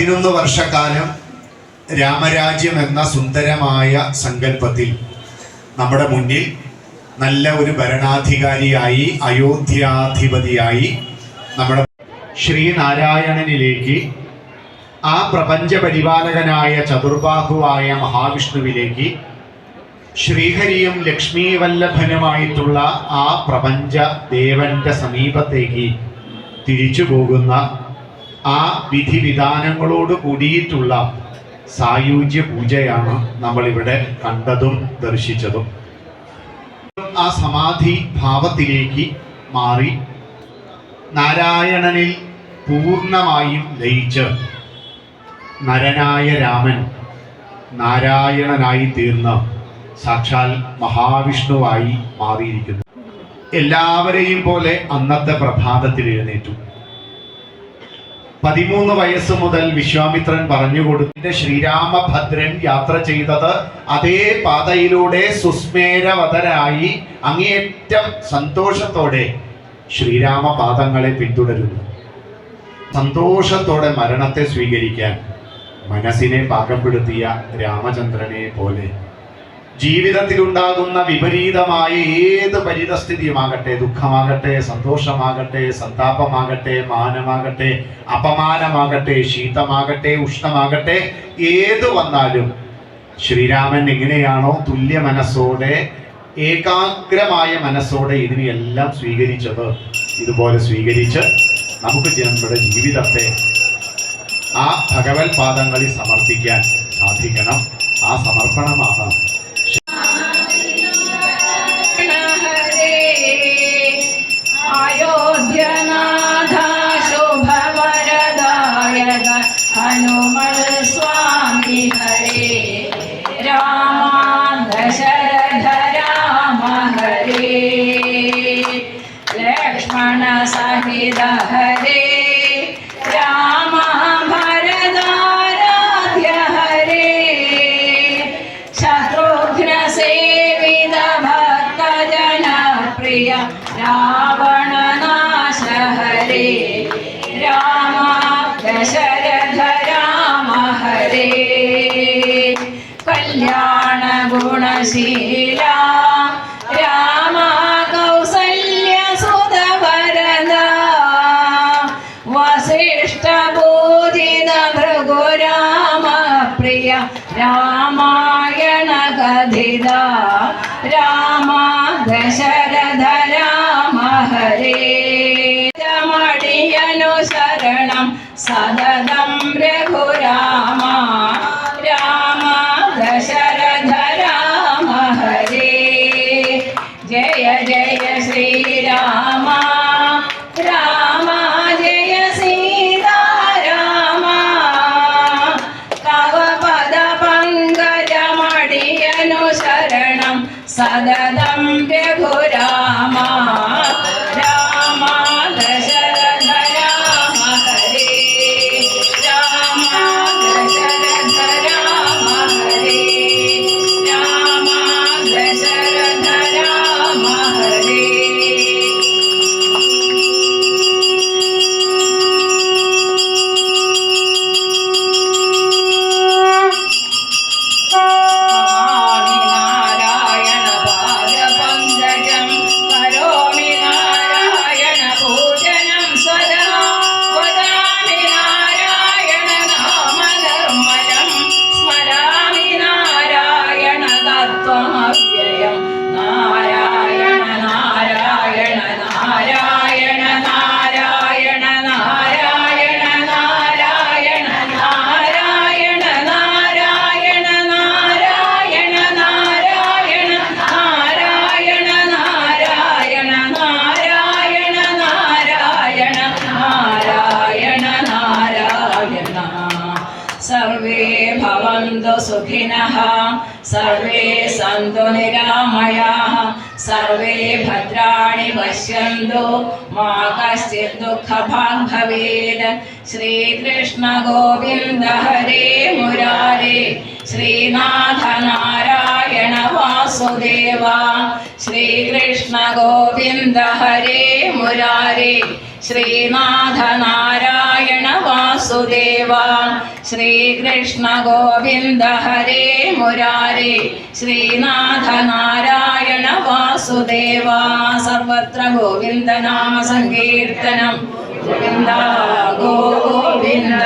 പതിനൊന്ന് വർഷക്കാലം രാമരാജ്യം എന്ന സുന്ദരമായ സങ്കല്പത്തിൽ നമ്മുടെ മുന്നിൽ നല്ല ഒരു ഭരണാധികാരിയായി അയോധ്യാധിപതിയായി നമ്മുടെ ശ്രീനാരായണനിലേക്ക് ആ പ്രപഞ്ച പരിപാലകനായ ചതുർബാഹുവായ മഹാവിഷ്ണുവിലേക്ക് ശ്രീഹരിയും ലക്ഷ്മി വല്ലഭനുമായിട്ടുള്ള ആ പ്രപഞ്ച ദേവന്റെ സമീപത്തേക്ക് തിരിച്ചു പോകുന്ന ആ വിധിവിധാനങ്ങളോട് കൂടിയിട്ടുള്ള സായുജ്യ പൂജയാണ് നമ്മളിവിടെ കണ്ടതും ദർശിച്ചതും. ആ സമാധി ഭാവത്തിലേക്ക് മാറി. നാരായണനിൽ പൂർണമായും ലയിച്ച്. നരനായ രാമൻ നാരായണനായി തീർന്ന സാക്ഷാൽ മഹാവിഷ്ണുവായി മാറിയിരിക്കുന്നു. എല്ലാവരെയും പോലെ അന്നത്തെ പ്രഭാതത്തിൽ എഴുന്നേറ്റു. പതിമൂന്ന് വയസ്സ് മുതൽ വിശ്വാമിത്രൻ കൊടുത്തു. ശ്രീരാമഭദ്രൻ യാത്ര ചെയ്തത് അതേ പാതയിലൂടെ സുസ്മേരവതരായി അങ്ങേയറ്റം സന്തോഷത്തോടെ ശ്രീരാമപാദങ്ങളെ പിന്തുടരുന്നു സന്തോഷത്തോടെ മരണത്തെ സ്വീകരിക്കാൻ മനസ്സിനെ പാകപ്പെടുത്തിയ രാമചന്ദ്രനെ പോലെ ജീവിതത്തിലുണ്ടാകുന്ന വിപരീതമായ ഏത് പരിതസ്ഥിതിയുമാകട്ടെ ദുഃഖമാകട്ടെ സന്തോഷമാകട്ടെ സന്താപമാകട്ടെ മാനമാകട്ടെ അപമാനമാകട്ടെ ശീതമാകട്ടെ ഉഷ്ണമാകട്ടെ ഏത് വന്നാലും ശ്രീരാമൻ എങ്ങനെയാണോ തുല്യ മനസ്സോടെ ഏകാഗ്രമായ മനസ്സോടെ ഇതിനെയെല്ലാം സ്വീകരിച്ചത്. ഇതുപോലെ സ്വീകരിച്ച് നമുക്ക് നമ്മുടെ ജീവിതത്തെ ആ ഭഗവത് പാദങ്ങളിൽ സമർപ്പിക്കാൻ സാധിക്കണം. ആ സമർപ്പണമാകാം കല്യാണ ഗുണശീല. രാമ കൗസല്യ സുതവരദ വസിഷ്ഠ ബോധിത ഭൃഗുരാമ പ്രിയ രാമായണ കഥിത. ो मा कश्चित् दुःखभाङ् भवेत् श्रीकृष्ण गोविन्द हरे मुरारे श्रीनाथ नारायण वासुदेवा श्रीकृष्ण गोविन्द हरे मुरारे श्रीनाथ नारायण വാസുദേവാ ശ്രീകൃഷ്ണ ഗോവിന്ദ ഹരേ മുരാരി. ശ്രീനാഥ നാരായണ വാസുദേവാ. സർവത്ര ഗോവിന്ദ നാമ സങ്കീർത്തനം. ഗോവിന്ദ ഗോവിന്ദ.